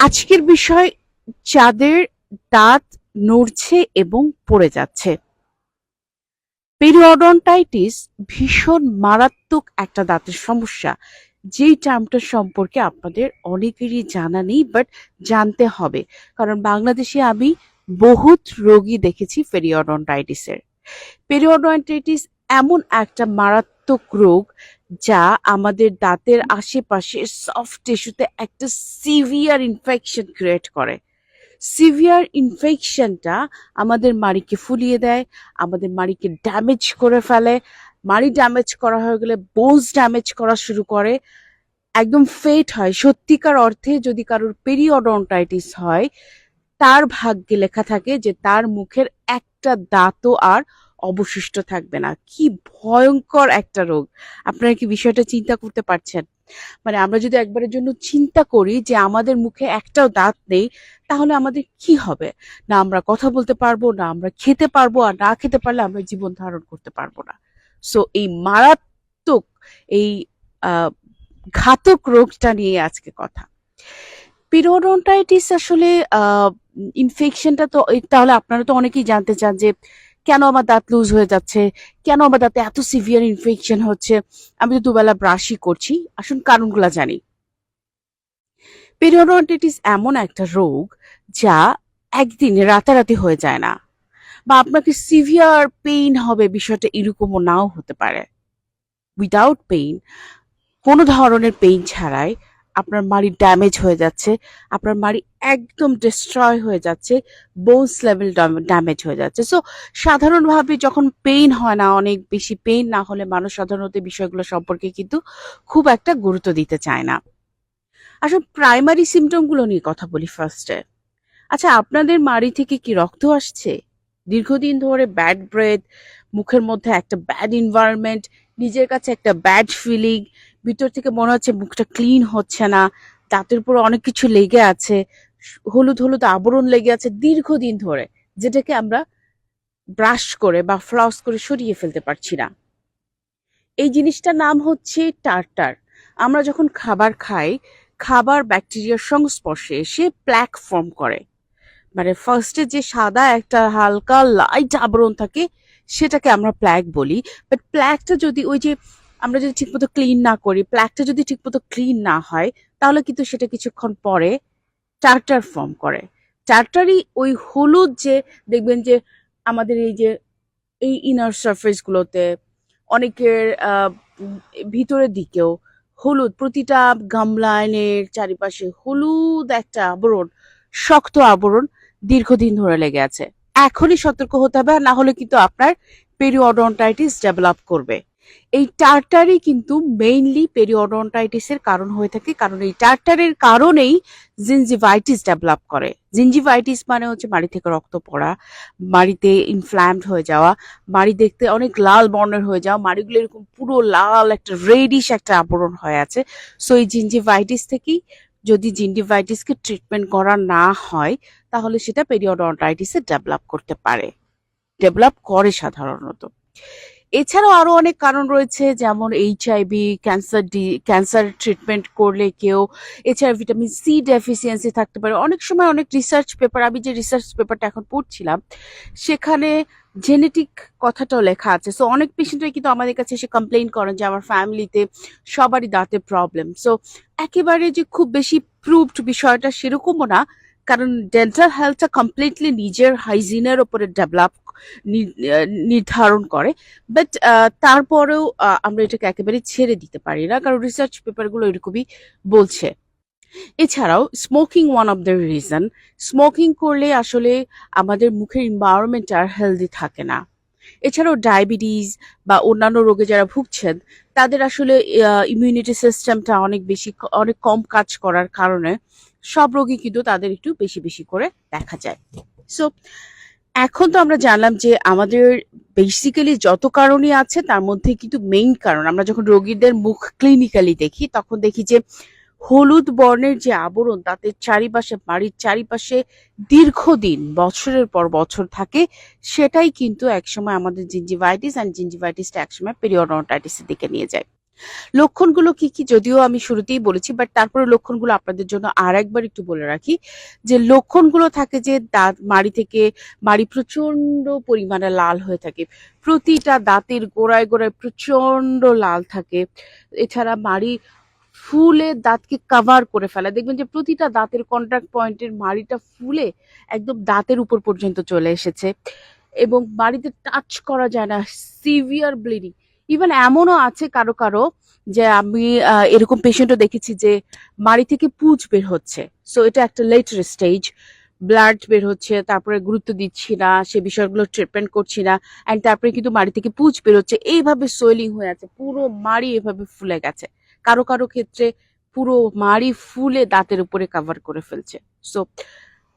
আজকের বিষয় যাদের দাঁত নড়ছে এবং পড়ে যাচ্ছে। পেরিওডন্টাইটিস ভীষণ মারাত্মক একটা দাঁতের সমস্যা। যেই টার্মটা সম্পর্কে আপনাদের অনেকেরই জানা নেই বাট জানতে হবে। কারণ বাংলাদেশে আমি বহুত রোগী দেখেছি পেরিওডন্টাইটিসের পেরিওডন্টাইটিস এমন একটা মারাত্মক রোগ যা আমাদের দাঁতের আশেপাশে সফট টিস্যুতে একটা সিভিয়ার ইনফেকশন ক্রিয়েট করে। সিভিয়ার ইনফেকশনটা আমাদের মাড়িকে ফুলিয়ে দেয়, আমাদের মাড়িকে ড্যামেজ করে ফেলে। মাড়ি ড্যামেজ করা হয়ে গেলে বোনস ড্যামেজ করা শুরু করে। একদম ফেট হয়। সত্যিকার অর্থে যদি কারোর পেরিওডন্টাইটিস হয়, তার ভাগ্যে লেখা থাকে যে তার মুখের একটা দাঁতও আর অবশিষ্ট থাকবে না। কি ভয়ঙ্কর একটা রোগ। আপনারা কি বিষয়টা চিন্তা করতে পারছেন? মানে আমরা যদি একবারের জন্য চিন্তা করি যে আমাদের মুখে একটাও দাঁত নেই, তাহলে আমাদের কি হবে? না আমরা কথা বলতে পারব, না আমরা খেতে পারব, আর না খেতে পারলে আমরা জীবন ধারণ করতে পারব না। সো এই মারাত্মক এই ঘাতক রোগটা নিয়ে আজকে কথা। পিরোডন্টাইটিস আসলে ইনফেকশনটা তো তাহলে আপনারা তো অনেকেই জানতে চান যে কেন আমার দাঁত লুজ হয়ে যাচ্ছে? কেন আমার দাঁতে এত সিভিয়ার ইনফেকশন হচ্ছে? আমি তো দুবেলা ব্রাশই করছি। আসুন কারণগুলো জানি। পেরিওডন্টাইটিস এমন একটা রোগ যা একদিনে রাতারাতি হয়ে যায় না বা আপনাকে সিভিয়ার পেইন হবে বিষয়টা এরকমও নাও হতে পারে। উইদাউট পেইন কোনো ধরনের পেইন ছাড়াই আপনার ড্যামেজ হয়ে যাচ্ছে, আপনার মাড়ি একদম ডিস্ট্রয় হয়ে যাচ্ছে বোনস লেভেল ড্যামেজ হয়ে যাচ্ছে। সো সাধারণভাবে যখন পেইন হয় না, অনেক বেশি পেইন না হলে মানুষ সাধারণত বিষয়গুলো সম্পর্কে কিন্তু খুব একটা গুরুত্ব দিতে চায় না। আসলে প্রাইমারি সিমটমগুলো নিয়ে কথা বলি ফার্স্টে আচ্ছা আপনাদের মাড়ি থেকে কি রক্ত আসছে? দীর্ঘদিন ধরে ব্যাড ব্রেথ মুখের মধ্যে একটা ব্যাড এনভায়রনমেন্ট নিজের কাছে একটা ব্যাড ফিলিং ভিতর থেকে মনে হচ্ছে মুখটা ক্লিন হচ্ছে না, দাঁতের উপর অনেক কিছু লেগে আছে, হলুদ হলুদ আবরণ লেগে আছে দীর্ঘদিন ধরে, যেটাকে আমরা ব্রাশ করে বা ফ্লস করে সরিয়ে ফেলতে পারছি না। এই জিনিসটার নাম হচ্ছে টার্টার। আমরা যখন খাবার খাই, খাবার ব্যাকটেরিয়ার সংস্পর্শে এসে প্ল্যাক ফর্ম করে। মানে ফার্স্টে যে সাদা একটা হালকা লাইট আবরণ থাকে, সেটাকে আমরা প্ল্যাক বলি বাট প্ল্যাকটা যদি ওই যে আমরা যদি ঠিকমতো ক্লিন না করি প্ল্যাকটা যদি ঠিকমতো ক্লিন না হয়, তাহলে কিন্তু সেটা কিছুক্ষণ পরে টার্টার ফর্ম করে। টার্টারই ওই হলুদ যে, দেখবেন যে আমাদের এই যে, এই ইনার সারফেস গুলোতে অনেকের ভিতরের দিকেও হলুদ, প্রতিটা গাম লাইনের চারিপাশে হলুদ একটা আবরণ, শক্ত আবরণ দীর্ঘদিন ধরে লেগে আছে। এখনই সতর্ক হতে হবে না হলে কিন্তু আপনার পেরিওডন্টাইটিস ডেভেলপ করবে। এই টার্টারই কিন্তু মেইনলি পেরিওডন্টাইটিসের কারণ হয়ে থাকে। কারণ এই টার্টারের কারণেই জিনজিভাইটিস ডেভেলপ করে। জিনজিভাইটিস মানে হচ্ছে মাড়ি থেকে রক্ত পড়া, মাড়িতে ইনফ্ল্যামড হয়ে যাওয়া, মাড়ি দেখতে অনেক লাল বর্ণের হয়ে যাওয়া, মাড়িগুলো এরকম পুরো লাল একটা রেডিশ একটা আবরণ হয়ে আছে। সো এই জিনজিভাইটিস থেকেই যদি জিনজিভাইটিসকে ট্রিটমেন্ট করা না হয়, তাহলে সেটা পেরিওডন্টাইটিসে ডেভেলপ করতে পারে। ডেভেলপ করে সাধারণত। এছাড়াও আরও অনেক কারণ রয়েছে, যেমন HIV cancer D cancer treatment করলে কেউ, এছাড়া ভিটামিন সি ডেফিসিয়েন্সি থাকতে পারে। অনেক সময় অনেক রিসার্চ পেপার আমি যে রিসার্চ পেপারটা এখন পড়ছিলাম, সেখানে জেনেটিক কথাটাও লেখা আছে। সো অনেক পেশেন্টরা কিন্তু আমাদের কাছে এসে কমপ্লেন করেন যে, আমার ফ্যামিলিতে সবারই দাঁতে প্রবলেম সো একেবারে যে খুব বেশি প্রুভড বিষয়টা সেরকমও না, কারণ ডেন্টাল হেলথটা কমপ্লিটলি নিজের হাইজিনের ওপরে ডেভেলপ নির্ধারণ করে। বাট তারপরেও আমরা এটাকে একেবারে ছেড়ে দিতে পারি না, কারণ রিসার্চ পেপারগুলো এরকমই বলছে। এছাড়াও smoking one of the reason smoking করলে আসলে আমাদের মুখের এনভায়রনমেন্ট আর হেলদি থাকে না। এছাড়াও ডায়াবেটিস বা অন্যান্য রোগে যারা ভুগছেন, তাদের আসলে ইমিউনিটি সিস্টেমটা অনেক বেশি, অনেক কম কাজ করার কারণে সব রোগী কিন্তু তাদের একটু বেশি বেশি করে দেখা যায়। সো এখন তো আমরা জানলাম যে আমাদের বেসিক্যালি যত কারণই আছে, তার মধ্যে কিন্তু মেইন কারণ। আমরা যখন রোগীদের মুখ ক্লিনিক্যালি দেখি, তখন দেখি যে হলুদ বর্ণের যে আবরণ, তাতে চারিপাশে, বাড়ির চারিপাশে দীর্ঘদিন, বছরের পর বছর থাকে, সেটাই কিন্তু একসময় আমাদের জিঞ্জিভাইটিস অ্যান্ড জিঞ্জিভাইটিসটা একসময় পেরিওডন্টাইটিসের দিকে নিয়ে যায়। লক্ষণগুলো কি কি যদিও আমি শুরুতেই বলেছি বাট তারপরে লক্ষণগুলো আপনাদের জন্য আর একবার একটু বলে রাখি, যে লক্ষণগুলো থাকে যে দাঁত, মাড়ি থেকে, মাড়ি প্রচণ্ড পরিমাণে লাল হয়ে থাকে, প্রতিটা দাঁতের গোড়ায় গোড়ায় প্রচণ্ড লাল থাকে, এছাড়া মাড়ি ফুলে দাঁতকে কাভার করে ফেলা, দেখবেন যে প্রতিটা দাঁতের কন্ট্রাক্ট পয়েন্টের মাড়িটা ফুলে একদম দাঁতের উপর পর্যন্ত চলে এসেছে, এবং বাড়িতে টাচ করা যায় না সিভিয়ার ব্লিডিং ইভেন এমনও আছে কারও কারও যে আমি এরকম পেশেন্টও দেখেছি যে মাড়ি থেকে পুজ বের হচ্ছে। সো এটা একটা লেটার স্টেজ ব্লাড বের হচ্ছে, তারপরে গুরুত্ব দিচ্ছি না, সে বিষয়গুলো ট্রিটমেন্ট করছি না অ্যান্ড তারপরে কিন্তু মাড়ি থেকে পুজ বের হচ্ছে। এইভাবে সোয়েলিং হয়ে আছে, পুরো মাড়ি এভাবে ফুলে গেছে। কারও কারও ক্ষেত্রে পুরো মাড়ি ফুলে দাঁতের উপরে কভার করে ফেলছে। সো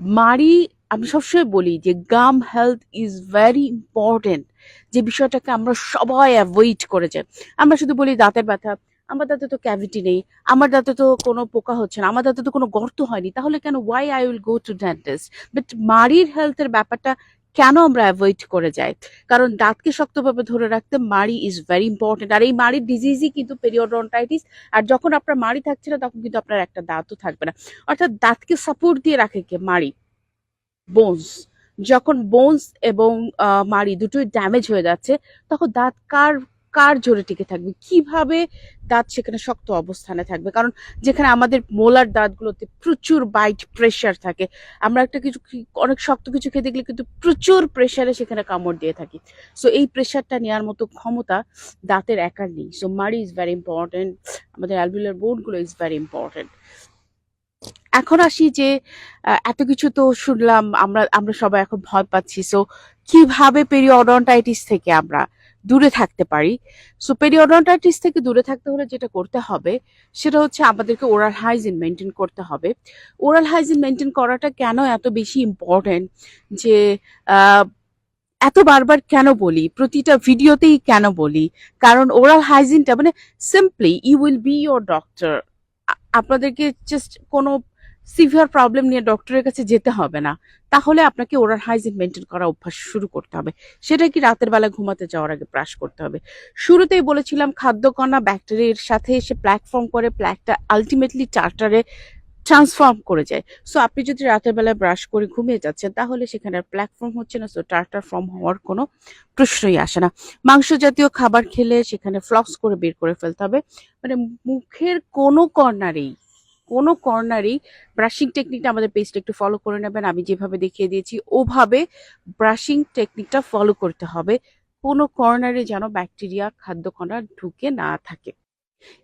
মাড়ি আমি সবসময় বলি যে gum health is very important যে বিষয়টাকে আমরা সবাই অ্যাভয়েড করে যাই আমরা শুধু বলি দাঁতের ব্যথা, আমার দাঁতে তো ক্যাভিটি নেই, আমার দাঁতে তো কোনো পোকা হচ্ছে না, আমার দাঁতে তো কোনো গর্ত হয়নি, তাহলে কেন? Why I will go to dentist but মারির হেলথের ব্যাপারটা কেন আমরা অ্যাভয়েড করে যাই? কারণ দাঁতকে শক্তভাবে ধরে রাখতে মাড়ি ইজ ভেরি ইম্পর্টেন্ট আর এই মাড়ির ডিজিজই কিন্তু পেরিওডন্টাইটিস আর যখন আপনার মাড়ি থাকছে না, তখন কিন্তু আপনার একটা দাঁতও থাকবে না। অর্থাৎ দাঁতকে সাপোর্ট দিয়ে রাখে কে? মাড়ি। বোনস যখন বোনস এবং মাড়ি দুটোই ড্যামেজ হয়ে যাচ্ছে, তখন দাঁত কার কার জোরে টিকে থাকবে? কীভাবে দাঁত সেখানে শক্ত অবস্থানে থাকবে? কারণ যেখানে আমাদের মোলার দাঁতগুলোতে প্রচুর বাইট প্রেশার থাকে, আমরা একটা কিছু অনেক শক্ত কিছু খেতে গেলে কিন্তু প্রচুর প্রেশারে সেখানে কামড় দিয়ে থাকি। সো এই প্রেশারটা নেওয়ার মতো ক্ষমতা দাঁতের একার নেই। সো মারি ইজ ভেরি ইম্পর্টেন্ট আমাদের অ্যালভিউলার বোনগুলো ইজ ভেরি ইম্পর্টেন্ট এখন আসি যে এত কিছু তো শুনলাম, আমরা আমরা সবাই এখন ভয় পাচ্ছি। সো কীভাবে পেরিওডন্টাইটিস থেকে আমরা দূরে থাকতে পারি। সো পেরিওডন্টাইটিস থেকে দূরে থাকতে হলে যেটা করতে হবে, সেটা হচ্ছে আমাদেরকে ওরাল হাইজিন মেনটেন করতে হবে। ওরাল হাইজিন মেনটেন করাটা কেন এত বেশি ইম্পর্টেন্ট যে এত বারবার কেন বলি, প্রতিটা ভিডিওতেই কেন বলি? কারণ ওরাল হাইজিনটা মানে simply you will be your doctor আপনাদেরকে জাস্ট কোনো সিভিয়ার প্রবলেম নিয়ে ডক্টরের কাছে যেতে হবে না। তাহলে আপনাকে ওরাল হাইজিন মেনটেন করা অভ্যাস শুরু করতে হবে। সেটা কি রাতের বেলা ঘুমাতে যাওয়ার আগে ব্রাশ করতে হবে। শুরুতেই বলেছিলাম খাদ্যকণা ব্যাকটেরিয়ার সাথে এসে প্ল্যাটফর্ম করে প্ল্যাকটা আলটিমেটলি চার্টারে ট্রান্সফর্ম করে যায়। সো আপনি যদি রাতের বেলায় ব্রাশ করে ঘুমিয়ে যাচ্ছেন, তাহলে সেখানে প্ল্যাটফর্ম হচ্ছে না। সো টার্টার ফর্ম হওয়ার কোনো প্রশ্নই আসে না। মাংস জাতীয় খাবার খেলে সেখানে ফ্লক্স করে বের করে ফেলতে হবে। মানে মুখের কোনো কর্নারেই কোনো কর্নারেই ব্রাশিং টেকনিকটা আমাদের পেজটা একটু ফলো করে নেবেন। আমি যেভাবে দেখিয়ে দিয়েছি, ওভাবে ব্রাশিং টেকনিকটা ফলো করতে হবে। কোনো কর্নারে যেন ব্যাকটেরিয়া খাদ্য খাদ্যকণা ঢুকে না থাকে।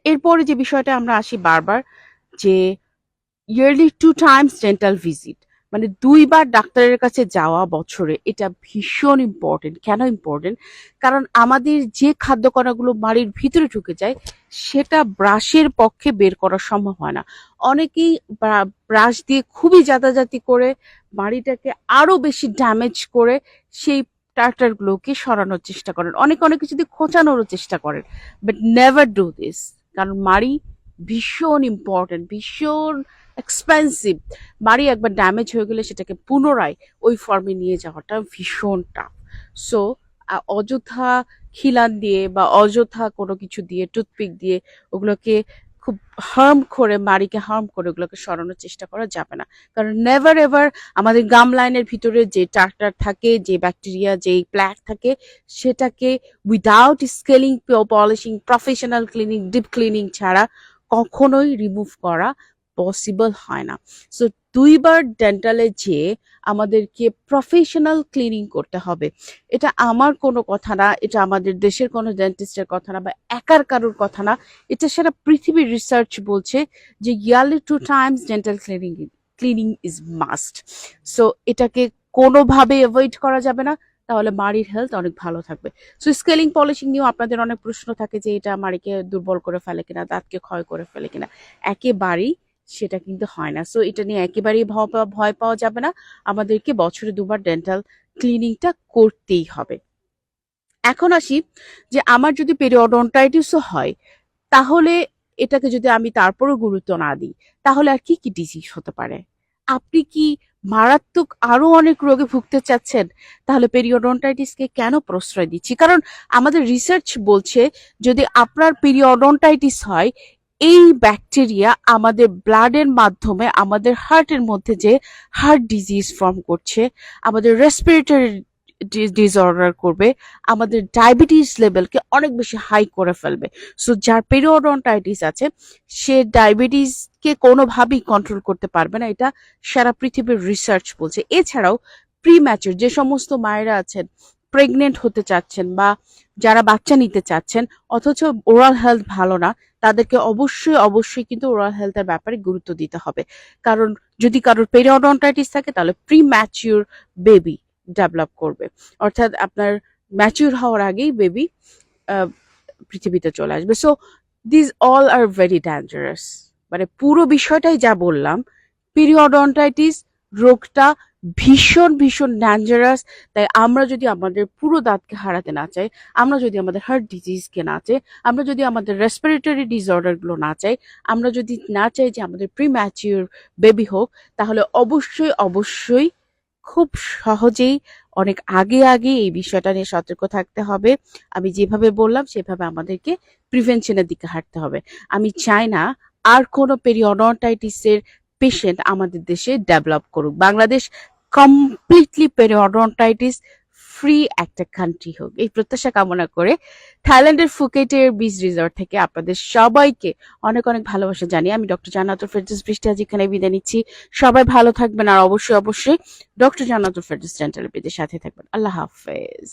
এরপরে যে বিষয়টা আমরা আসি বারবার, যে yearly two times dental visit মানে দুইবার ডাক্তারের কাছে যাওয়া বছরে এটা ভীষণ ইম্পর্টেন্ট কেন ইম্পর্টেন্ট কারণ আমাদের যে খাদ্য খাদ্যকণাগুলো বাড়ির ভিতরে ঢুকে যায়, সেটা ব্রাশের পক্ষে বের করা সম্ভব হয় না। অনেকেই ব্রাশ দিয়ে খুবই জাতাজাতি করে বাড়িটাকে আরও বেশি ড্যামেজ করে সেই টার্টারগুলোকে সরানোর চেষ্টা করেন। অনেক অনেক কিছু দিয়ে খোঁচানোরও চেষ্টা করেন। বাট নেভার ডু দিস কারণ মাড়ি ভীষণ ইম্পর্টেন্ট ভীষণ এক্সপেন্সিভ বাড়ি একবার ড্যামেজ হয়ে গেলে সেটাকে পুনরায় ওই ফর্মে নিয়ে যাওয়াটা ভীষণ টাফ সো অযথা খিলান দিয়ে বা অযথা কোনো কিছু দিয়ে টুথপিক দিয়ে ওগুলোকে খুব হার্ম করে মাড়িকে হার্ম করে ওগুলোকে সরানোর চেষ্টা করা যাবে না। কারণ নেভার এভার আমাদের গাম লাইনের ভিতরে যে টার্টার থাকে, যে ব্যাকটেরিয়া যে প্ল্যাক থাকে, সেটাকে without scaling polishing professional cleaning deep cleaning ছাড়া কখনোই রিমুভ করা পসিবল হয় না। সো দুইবার ডেন্টালে যেয়ে আমাদেরকে প্রফেশনাল ক্লিনিং করতে হবে। এটা আমার কোনো কথা না, এটা আমাদের দেশের কোনো ডেন্টিস্টের কথা না বা একার কারোর কথা না। এটা সারা পৃথিবীর রিসার্চ বলছে যে yearly two times dental cleaning cleaning is must so এটাকে কোনোভাবে অ্যাভয়েড করা যাবে না, তাহলে মাড়ির হেলথ অনেক ভালো থাকবে। সো স্কেলিং পলিশিং নিয়েও আপনাদের অনেক প্রশ্ন থাকে যে এটা মাড়িকে দুর্বল করে ফেলে কিনা, দাঁতকে ক্ষয় করে ফেলে কিনা। একেবারেই সেটা কিন্তু হয় না। সো এটা নিয়ে একেবারেই ভয় পাওয়া যাবে না। আমাদেরকে বছরে দুবার ডেন্টাল ক্লিনিংটা করতেই হবে। এখন আসি যে, আমার যদি পেরিওডন্টাইটিসও হয়, তাহলে এটাকে যদি আমি তারপরেও গুরুত্ব না দিই, তাহলে আর কি কি ডিজিজ হতে পারে? আপনি কি মারাত্মক আরও অনেক রোগে ভুগতে চাচ্ছেন? তাহলে পেরিওডন্টাইটিসকে কেন প্রশ্রয় দিচ্ছি? কারণ আমাদের রিসার্চ বলছে, যদি আপনার পেরিওডন্টাইটিস হয় এই ব্যাকটেরিয়া আমাদের ব্লাডের মাধ্যমে আমাদের হার্টের মধ্যে যে হার্ট ডিজিজ ফর্ম করছে, আমাদের রেসপিরেটরি ডিসঅর্ডার করবে, আমাদের ডায়াবেটিস লেভেলকে অনেক বেশি হাই করে ফেলবে। সো যার পেরিওডন্টাইটিস আছে, সে ডায়াবেটিসকে কোনোভাবেই কন্ট্রোল করতে পারবে না। এটা সারা পৃথিবীর রিসার্চ বলছে। এছাড়াও প্রি ম্যাচুর যে সমস্ত মায়েরা আছেন প্রেগনেন্ট হতে চাচ্ছেন বা যারা বাচ্চা নিতে চাচ্ছেন, অথচ ওরাল হেলথ ভালো না তাদেরকে অবশ্যই অবশ্যই কিন্তু ওরাল হেলথের ব্যাপারে গুরুত্ব দিতে হবে। কারণ যদি কারোর পেরিওডন্টাইটিস থাকে, তাহলে প্রি ম্যাচিউর বেবি ডেভেলপ করবে। অর্থাৎ আপনার ম্যাচিউর হওয়ার আগেই বেবি পৃথিবীতে চলে আসবে। So this all are very dangerous মানে পুরো বিষয়টাই যা বললাম পিরিয়ডন্টাইটিস রোগটা ভীষণ ভীষণ ডেঞ্জারাস তাই আমরা যদি আমাদের পুরো দাঁতকে হারাতে না চাই, আমরা যদি আমাদের হার্ট ডিজিজকে না চাই, আমরা যদি আমাদের রেসপিরেটরি ডিসঅর্ডারগুলো না চাই, আমরা যদি না চাই যে আমাদের প্রি ম্যাচিউর বেবি হোক, তাহলে অবশ্যই অবশ্যই খুব সহজেই অনেক আগে আগে এই বিষয়টা নিয়ে সতর্ক থাকতে হবে। আমি যেভাবে বললাম, সেভাবে আমাদেরকে প্রিভেনশনের দিকে হাঁটতে হবে। আমি চাই না আর কোনো পেরিওডন্টাইটিসের পেশেন্ট আমাদের দেশে ডেভেলপ করুক। বাংলাদেশ কমপ্লিটলি পেরিওডন্টাইটিস ফ্রি একটা কান্ট্রি হোক। এই প্রত্যাশা কামনা করে থাইল্যান্ডের ফুকেটের বিচ রিসর্ট থেকে আপনাদের সবাইকে অনেক অনেক ভালোবাসা জানিয়ে আমি ডক্টর জান্নাতুল ফেরদৌস বৃষ্টি আজ এখানে বিদায় নিচ্ছি। সবাই ভালো থাকবেন আর অবশ্যই অবশ্যই ডক্টর জান্নাতুল ফেরদৌস ডেন্টাল বিদের সাথে থাকবেন। আল্লাহ হাফেজ।